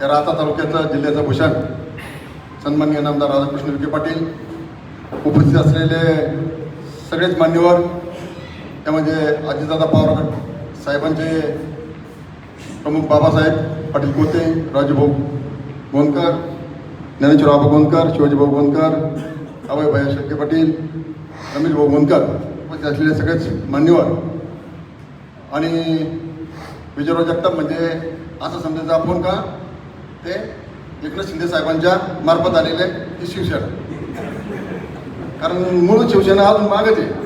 या राहता तालुक्याचं जिल्ह्याचं भूषण सन्माननीय नामदार राधाकृष्ण विखे पाटील उपस्थित असलेले सगळेच मान्यवर त्यामध्ये अजितदादा पवार साहेबांचे प्रमुख बाबासाहेब पाटील कोते राजूभाऊ गोंदकर ज्ञानेश्वरबाबा गोंदकर शिवाजीभाऊ गोंदकर अभय भैया शेळके पाटील रमेशभाऊ गोंदकर उपस्थित असलेले सगळेच मान्यवर. आणि विजयराव जगताप म्हणजे असं समजायचं आपण का? ते एकनाथ शिंदे साहेबांच्या मार्फत आलेले ही शिवसेना. कारण मूळ शिवसेना अजून मागच आहे.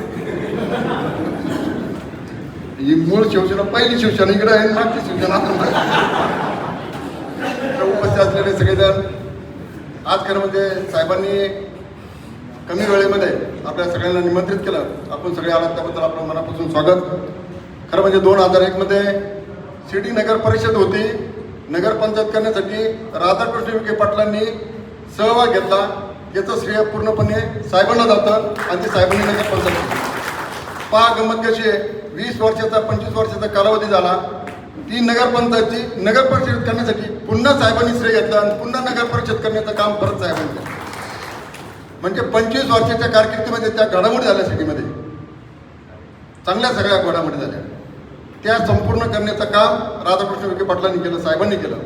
ही मूळ शिवसेना पहिली शिवसेना इकडे आहे मागची शिवसेना उपस्थित असलेले सगळेजण आज खरं म्हणजे साहेबांनी कमी वेळेमध्ये आपल्या सगळ्यांना निमंत्रित केलं. आपण सगळे आलात त्याबद्दल आपलं मनापासून स्वागत. खरं म्हणजे दोन हजार एकमध्ये सिटी नगर परिषद होती. नगरपंचायत करण्यासाठी राधाकृष्ण विखे पाटलांनी सहभाग घेतला. याचं श्रेय पूर्णपणे साहेबांना जातं आणि ते साहेबांनी नगरपंचायत केली. पहा गंमत कशी आहे. वीस वर्षाचा पंचवीस वर्षाचा कालावधी झाला. ती नगरपंचायतची नगर परिषद करण्यासाठी पुन्हा साहेबांनी श्रेय घेतलं आणि पुन्हा नगर परिषद करण्याचं काम परत साहेबांनी केलं. म्हणजे पंचवीस वर्षाच्या कारकिर्दीमध्ये त्या घडामोडी झाल्या सिटीमध्ये. चांगल्या सगळ्या घडामोडी झाल्या. त्या संपूर्ण करण्याचं काम राधाकृष्ण विखे पाटलांनी केलं साहेबांनी केलं.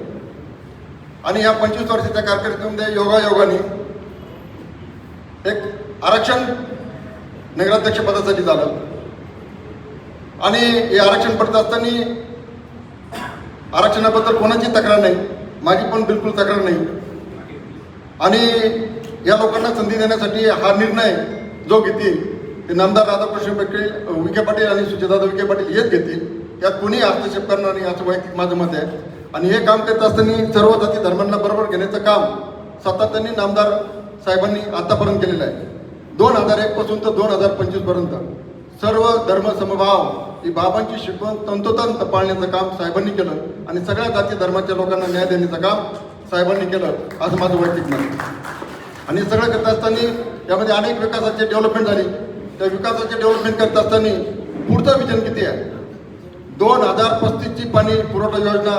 आणि या पंचवीस वर्षाच्या कारकिर्दीमध्ये योगायोगाने एक आरक्षण नगराध्यक्ष पदासाठी झालं. आणि हे आरक्षण पडत असताना आरक्षणाबद्दल कोणाची तक्रार नाही माझी पण बिलकुल तक्रार नाही. आणि या लोकांना संधी देण्यासाठी हा निर्णय जो घेतील ते नामदार राधाकृष्ण पाटील विखे पाटील आणि सुचेदादा विखे पाटील हेच घेतील. यात कुणी हस्तक्षेप करणार नाही असं वैयक्तिक माझं मत आहे. आणि हे काम करत असताना सर्व जाती धर्मांना बरोबर घेण्याचं काम सातत्याने नामदार साहेबांनी आतापर्यंत केलेलं आहे. दोन हजार एक पासून तर दोन हजार पंचवीसपर्यंत सर्व धर्म समभाव ही बाबांची शिकवण तंतोतंत पाळण्याचं काम साहेबांनी केलं आणि सगळ्या जाती धर्माच्या लोकांना न्याय देण्याचं काम साहेबांनी केलं असं माझं वैयक्तिक मत आणि सगळं करत असताना यामध्ये अनेक विकासाची डेव्हलपमेंट झाली. त्या विकासाचे डेव्हलपमेंट करत असताना पुढचं विजन किती आहे? दोन हजार पस्तीसची पाणी पुरवठा योजना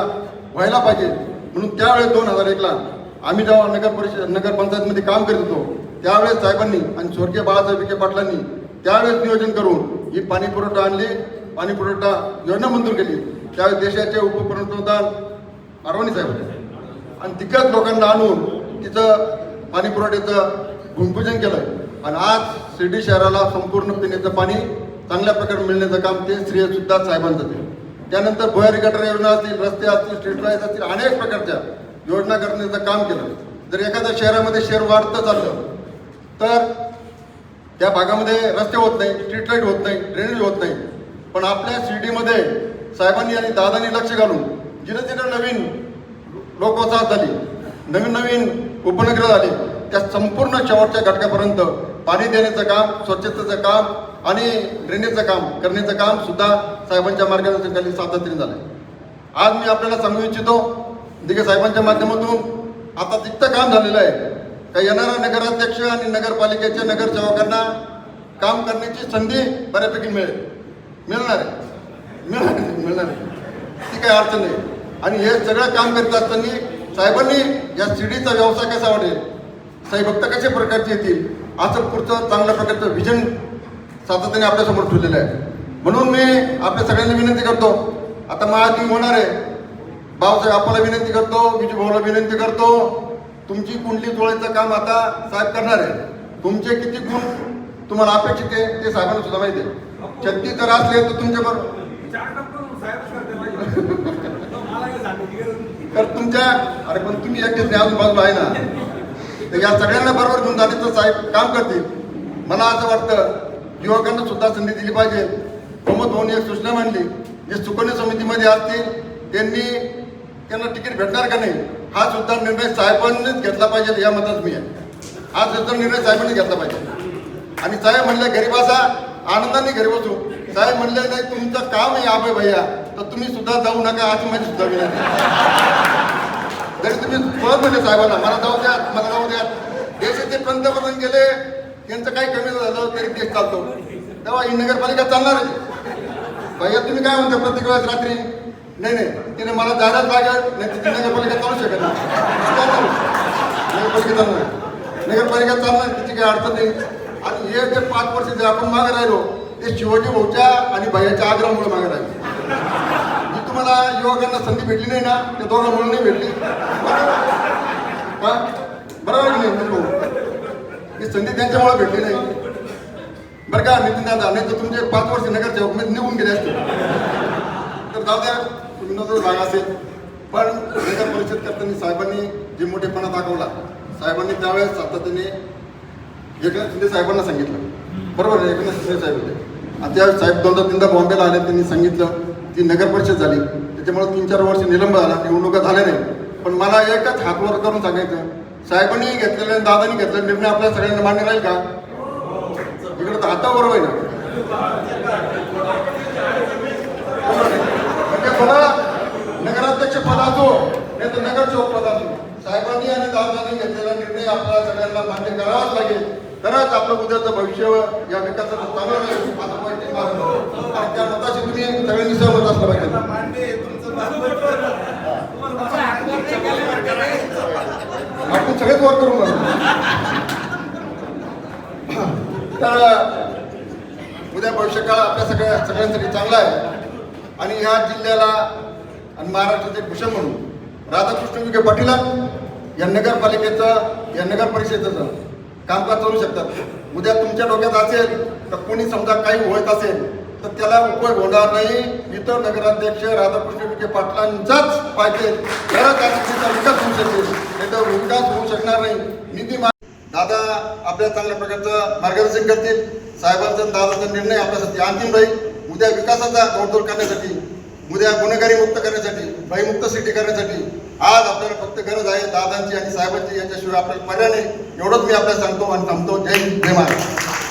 व्हायला पाहिजे. म्हणून त्यावेळेस दोन हजार एकला आम्ही जेव्हा नगर परिषद नगरपंचायतमध्ये काम करत होतो त्यावेळेस साहेबांनी आणि स्वर्गीय बाळासाहेब विखे पाटलांनी त्यावेळेस नियोजन करून ही पाणी पुरवठा आणली पाणी पुरवठा योजना मंजूर केली. त्यावेळेस देशाचे उपपंतप्रधान मारवाणी साहेब होते. आणि तिकडच लोकांना आणून तिचं पाणी पुरवठ्याचं भूमिपूजन केलं. आणि आज शिर्डी शहराला संपूर्ण पिण्याचं पाणी चांगल्या प्रकारे मिळण्याचं काम ते श्रेय सुद्धा साहेबांचं ते. त्यानंतर भुयारी गटर योजना असतील रस्ते असतील स्ट्रीट लाइट असतील अनेक प्रकारच्या योजना करण्याचं काम केलं. जर एखाद्या शहरामध्ये शहर वाढतं चाललं तर त्या भागामध्ये रस्ते होत नाही स्ट्रीट लाइट होत नाही ड्रेनेज होत नाही. पण आपल्या शिर्डीमध्ये साहेबांनी आणि दादांनी लक्ष घालून जिथं तिथं नवीन लोकवसाहत झाली नवीन नवीन उपनगरं झाली त्या संपूर्ण शेवटच्या घटकापर्यंत पाणी देण्याचं काम स्वच्छतेचं काम आणि ड्रेनेजचं काम करण्याचं काम सुद्धा साहेबांच्या मार्गदर्शनाखाली सातत्याने झालं आज मी आपल्याला सांगू इच्छितो दिघे साहेबांच्या माध्यमातून आता तिथं काम झालेलं आहे. का येणारा नगराध्यक्ष आणि नगरपालिकेच्या नगरसेवकांना काम करण्याची संधी बऱ्यापैकी मिळेल. मिळणार आहे. मिळणार आहे, मिळणार आहे. ती काही अडचण नाही. आणि हे सगळं काम करत असताना साहेबांनी या शिडीचा व्यवसाय कसा वाढेल? साईभक्त कशा प्रकारचे येतील? असं पुढचं चांगल्या प्रकारचं विजन सातत्याने आपल्यासमोर ठेवलेलं आहे. म्हणून मी आपल्या सगळ्यांना विनंती करतो. आता महादिन होणार आहे. भाऊसाहेब आपल्याला विनंती करतो विजू भाऊला विनंती करतो. तुमची कुंडली जोडायचं काम आता साहेब करणार आहे. तुमचे किती गुण तुम्हाला अपेक्षित आहे ते साहेबांना सुद्धा माहिती आहे. छत्तीस जर असले तर तुमच्या बरोबर तर तुमच्या अरे पण तुम्ही एकटेच नाही अजून आहे ना. तर या सगळ्यांना बरोबर घेऊन जाते तर साहेब काम करतील. मला असं वाटतं युवकांना सुद्धा संधी दिली पाहिजे. प्रमोद भाऊनी एक सूचना मांडली. जे सुकन्या समितीमध्ये असतील त्यांनी त्यांना तिकीट भेटणार का नाही हा सुद्धा निर्णय साहेबांनीच घेतला पाहिजे या मतात मी आहे. हा सुद्धा निर्णय साहेबांनी घेतला पाहिजे. आणि साहेब म्हणले घरी बसा आनंदाने घरी बसू. साहेब म्हणले नाही तुमचं काम आहे आबे भैया. तर तुम्ही सुद्धा जाऊ नका अशी माझी सुद्धा विनंती आहे. जरी तुम्ही परत म्हणजे साहेबांना मला जाऊ द्या मला जाऊ द्या. देशाचे पंतप्रधान गेले त्यांचं काही कमी झालं तरी देश चालतो. तेव्हा ही नगरपालिका चालणार आहे. भैया तुम्ही काय म्हणता प्रत्येक वेळेस रात्री? नाही नाही. तिने मला जायलाच लागेल नाही तिथे नगरपालिका चालू शकत नाही. नगरपालिका चालणार नगरपालिका चालणार तिची काही अडचण नाही. आणि हे जे पाच वर्ष जे आपण मागे राहिलो ते शिवाजी भाऊच्या आणि भैयाच्या आग्रहामुळे मागे राहिलो. जी तुम्हाला युवकांना संधी भेटली नाही ना त्या दोघांमुळे नाही भेटली. बरोबर? की नाही भाऊ ही संधी त्यांच्यामुळे भेटली नाही. बरं का नितीन दादा नाही तर तुमचे पाच वर्ष नगर हुकमेत निघून गेले असते. तर जाऊ द्या तुम्ही नजर भाग असेल. पण नगर परिषद करताना साहेबांनी जे मोठेपणा दाखवला साहेबांनी त्यावेळेस सातत्याने एकनाथ शिंदे साहेबांना सांगितलं. बरोबर एकनाथ शिंदे साहेब होते. आणि त्यावेळेस साहेब दोनदा तीनदा बॉम्बेला आले त्यांनी सांगितलं ती नगर परिषद झाली. त्याच्यामुळे तीन चार वर्ष निलंब झाला निवडणुका झाल्या नाही पण मला एकच हातवर करून सांगायचं साहेबांनी घेतलेला दादानी घेतलेला निर्णय आपल्या सगळ्यांना मान्य राहील का? इकडे तर बरोबर आहे ना. म्हणजे मला नगराध्यक्ष पद असो नाही तर नगरसेवक पद असो साहेबांनी आणि दादानी घेतलेला निर्णय आपल्या सगळ्यांना मान्य करावाच लागेल. तरच आपलं उद्याचं भविष्य या विकासाचं चांगलं राहील. असं पाहिजे आणि त्या मताशी तुम्ही सगळ्यांनी सहमत असलं पाहिजे आपण सगळेच वर करून तर उद्या भविष्यकाळ आपल्या सगळ्या सगळ्यांसाठी चांगला आहे. आणि ह्या जिल्ह्याला आणि महाराष्ट्राचे भूषण म्हणून राधाकृष्ण विखे पाटीला या नगरपालिकेचं या नगर परिषदेचं कामकाज चालू शकतात. उद्या तुमच्या डोक्यात असेल तर कोणी समजा काही होत असेल तर त्याला उपयोग होणार नाही. इतर नगराध्यक्ष राधाकृष्ण विखे पाटलांचाच पाहिजे. तरच या विकास होऊ शकेल. नाही तर विकास होऊ शकणार नाही. निधी दादा आपल्या चांगल्या प्रकारचं मार्गदर्शन करतील. साहेबांचा दादाचा निर्णय आपल्यासाठी अंतिम राहील. उद्या विकासाचा तोडतोड करण्यासाठी उद्या गुन्हेगारी मुक्त करण्यासाठी भयमुक्त सिटी करण्यासाठी. आज आपल्याला फक्त गरज आहे दादांची आणि साहेबांची. याच्याशिवाय आपल्याला पर्याय नाही. एवढंच मी आपल्याला सांगतो आणि थांबतो. जय जय महाराज